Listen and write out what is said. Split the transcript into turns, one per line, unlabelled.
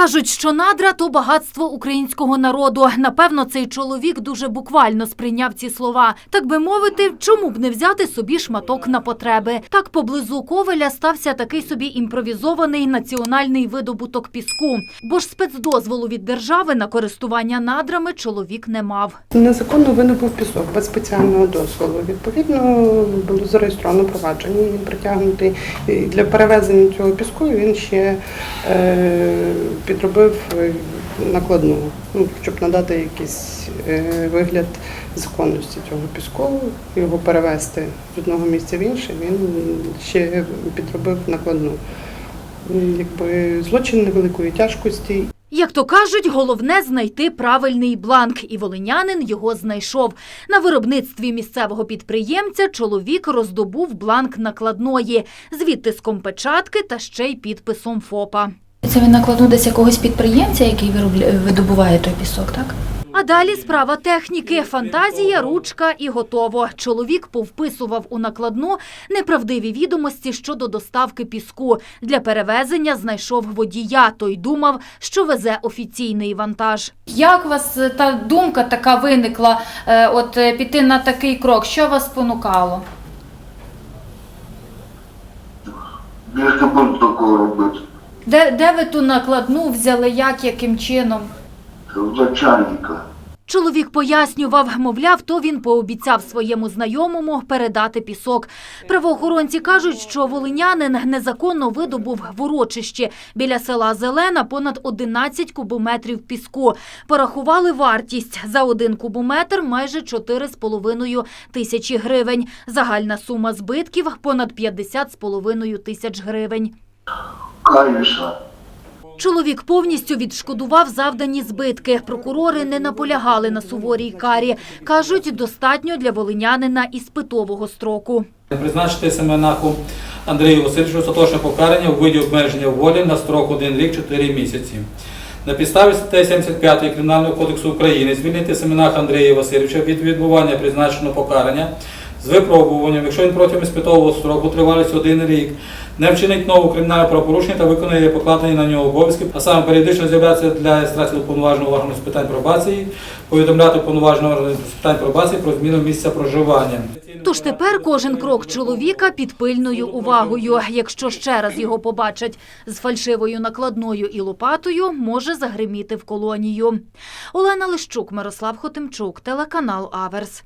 Кажуть, що надра то багатство українського народу. Напевно, цей чоловік дуже буквально сприйняв ці слова. Так би мовити, чому б не взяти собі шматок на потреби? Так поблизу Ковеля стався такий собі імпровізований національний видобуток піску. Бо ж спецдозволу від держави на користування надрами чоловік не мав.
Незаконно винабув пісок без спеціального дозволу. Відповідно, було зареєстровано провадження. Він притягнутий для перевезення цього піску. Він ще е, підробив е, накладну, ну, щоб надати якийсь е, вигляд законності цього піску, його перевезти з одного місця в інше. Він ще підробив накладну. Якби злочин невеликої тяжкості
Як то кажуть, головне знайти правильний бланк, і волинянин його знайшов. На виробництві місцевого підприємця чоловік роздобув бланк накладної з відтиском печатки та ще й підписом ФОПа.
Це він накладну десь якогось підприємця, який видобуває той пісок, так?
А далі справа техніки, фантазія, ручка і готово. Чоловік повписував у накладну неправдиві відомості щодо доставки піску. Для перевезення знайшов водія. Той думав, що везе офіційний вантаж.
Як у вас е, та думка така виникла, е, от е, піти на такий крок? Що вас спонукало?
Я не буду такого робити.
Де, де ви ту накладну взяли, як, яким чином?
В начальника.
Чоловік пояснював, мовляв, то він пообіцяв своєму знайомому передати пісок. Правоохоронці кажуть, що волинянин незаконно видобув в урочищі біля села Зелена понад 11 кубометрів піску. Порахували вартість за один кубометр майже 4,5 тисячі гривень. Загальна сума збитків понад 50,5 тисяч гривень.
Каюша.
Чоловік повністю відшкодував завдані збитки. Прокурори не наполягали на суворій карі. Кажуть, достатньо для волинянина іспитового строку.
Призначити Семенаху Андрію Васильовичу остаточне покарання у виді обмеження волі на строк 1 рік 4 місяці. На підставі статті 75 Кримінального кодексу України звільнити Семенаха Андрія Васильовича від відбування призначеного покарання з випробуванням, якщо він протягом іспитового строку тривалість 1 рік, не вчинить нову кримінальне правопорушення та виконає покладені на нього обов'язки, а саме періодично з'являтися для реєстрації до повноваженого органу з питань пробації, повідомляти повноваженого органу з питань пробації про зміну місця проживання.
Тож тепер кожен крок чоловіка під пильною увагою. Якщо ще раз його побачать з фальшивою накладною і лопатою, може загриміти в колонію. Олена Лищук, Мирослав Хотимчук, телеканал Аверс.